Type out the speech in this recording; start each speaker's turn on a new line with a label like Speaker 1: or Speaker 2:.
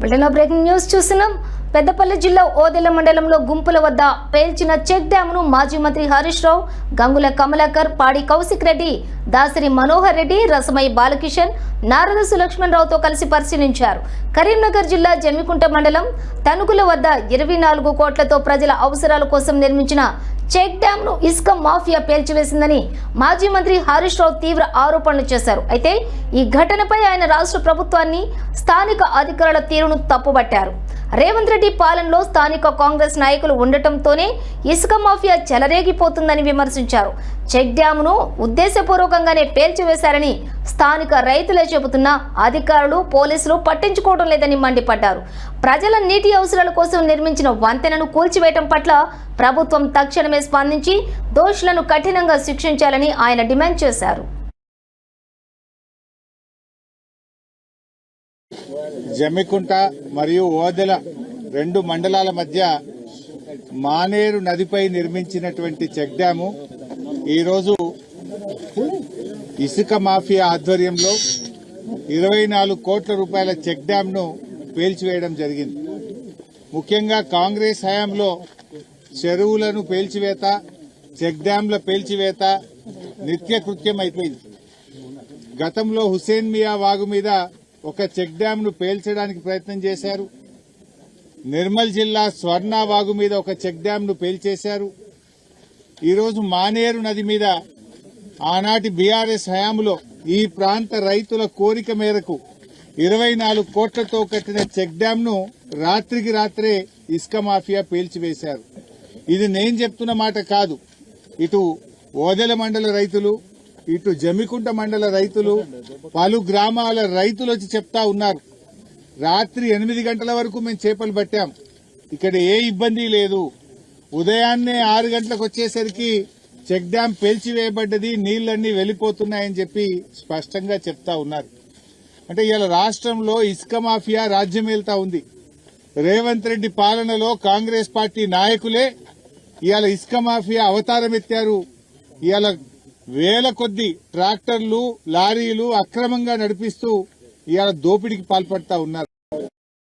Speaker 1: బ్రిటన్లో breaking news చూస్తున్నాం. పెద్దపల్లి జిల్లా ఓదెల మండలంలో గుంపుల వద్ద పేల్చిన చెక్ డ్యామ్ను మాజీ మంత్రి హరీష్ రావు గంగుల కమలాకర్ పాడి కౌశిక్ రెడ్డి దాసరి మనోహర్ రెడ్డి రసమై బాలకిషన్ నారద సులక్ష్మణ్ రావుతో కలిసి పరిశీలించారు. కరీంనగర్ జిల్లా జమ్మికుంట మండలం తణుకుల వద్ద ఇరవై నాలుగు కోట్లతో ప్రజల అవసరాల కోసం నిర్మించిన చెక్ డ్యాంను ఇసుక మాఫియా పేల్చివేసిందని మాజీ మంత్రి హరీష్ రావు తీవ్ర ఆరోపణలు చేశారు. అయితే ఈ ఘటనపై ఆయన రాష్ట్ర ప్రభుత్వాన్ని స్థానిక అధికారుల తీరును తప్పుబట్టారు. రేవంత్ రెడ్డి పాలనలో స్థానిక కాంగ్రెస్ నాయకులు ఉండటంతోనే ఇసుక మాఫియా చెలరేగిపోతుందని విమర్శించారు. చెక్ డ్యాంను ఉద్దేశపూర్వకంగానే పేల్చివేశారని స్థానిక రైతులే చెబుతున్నా అధికారులు పోలీసులు పట్టించుకోవడం లేదని మండిపడ్డారు. ప్రజల నీటి అవసరాల కోసం నిర్మించిన వంతెనను కూల్చివేయటం పట్ల ప్రభుత్వం తక్షణమే స్పందించి దోషులను కఠినంగా శిక్షించాలని ఆయన డిమాండ్ చేశారు.
Speaker 2: జమ్మికుంట మరియు ఓదెల రెండు మండలాల మధ్య మానేరు నదిపై నిర్మించినటువంటి చెక్ డ్యాము ఈరోజు ఇసుక మాఫియా ఆధ్వర్యంలో ఇరవై నాలుగు కోట్ల రూపాయల చెక్ డ్యాంను పేల్చివేయడం జరిగింది. ముఖ్యంగా కాంగ్రెస్ హయాంలో చెరువులను పేల్చివేత చెక్ డ్యాంల పేల్చివేత నిత్యకృత్యం అయిపోయింది గతంలో హుసేన్ మియా వాగు మీద ఒక చెక్ డ్యామ్ను పేల్చడానికి ప్రయత్నం చేశారు. నిర్మల్ జిల్లా స్వర్ణ వాగు మీద ఒక చెక్ డ్యామ్ను పేల్చేశారు. ఈరోజు మానేరు నది మీద ఆనాటి బీఆర్ఎస్ హయాంలో ఈ ప్రాంత రైతుల కోరిక మేరకు ఇరవై నాలుగు కోట్లతో కట్టిన చెక్ డ్యామ్ను రాత్రికి రాత్రే ఇసుక మాఫియా పేల్చివేశారు. ఇది నేను చెప్తున్న మాట కాదు. ఇటు ఓదెల మండల రైతులు ఇటు జమికుంట మండల రైతులు పలు గ్రామాల రైతులు వచ్చి చెప్తా ఉన్నారు. రాత్రి ఎనిమిది గంటల వరకు మేము చేపలు పట్టాం. ఇక్కడ ఏ ఇబ్బంది లేదు. ఉదయాన్నే ఆరు గంటలకు వచ్చేసరికి చెక్ డ్యాం పేల్చివేయబడ్డది నీళ్ళన్నీ వెళ్ళిపోతున్నాయని చెప్పి స్పష్టంగా చెప్తా ఉన్నారు. అంటే ఇలా రాష్ట్రంలో ఇసుక మాఫియా రాజ్యమేల్తా ఉంది. రేవంత్ రెడ్డి పాలనలో కాంగ్రెస్ పార్టీ నాయకులే ఇవాళ ఇసుక మాఫియా అవతారం ఎత్తారు. ఇవాళ వేల కొద్ది ట్రాక్టర్లు లారీలు అక్రమంగా నడిపిస్తూ ఇవాళ దోపిడీకి పాల్పడతా ఉన్నారు.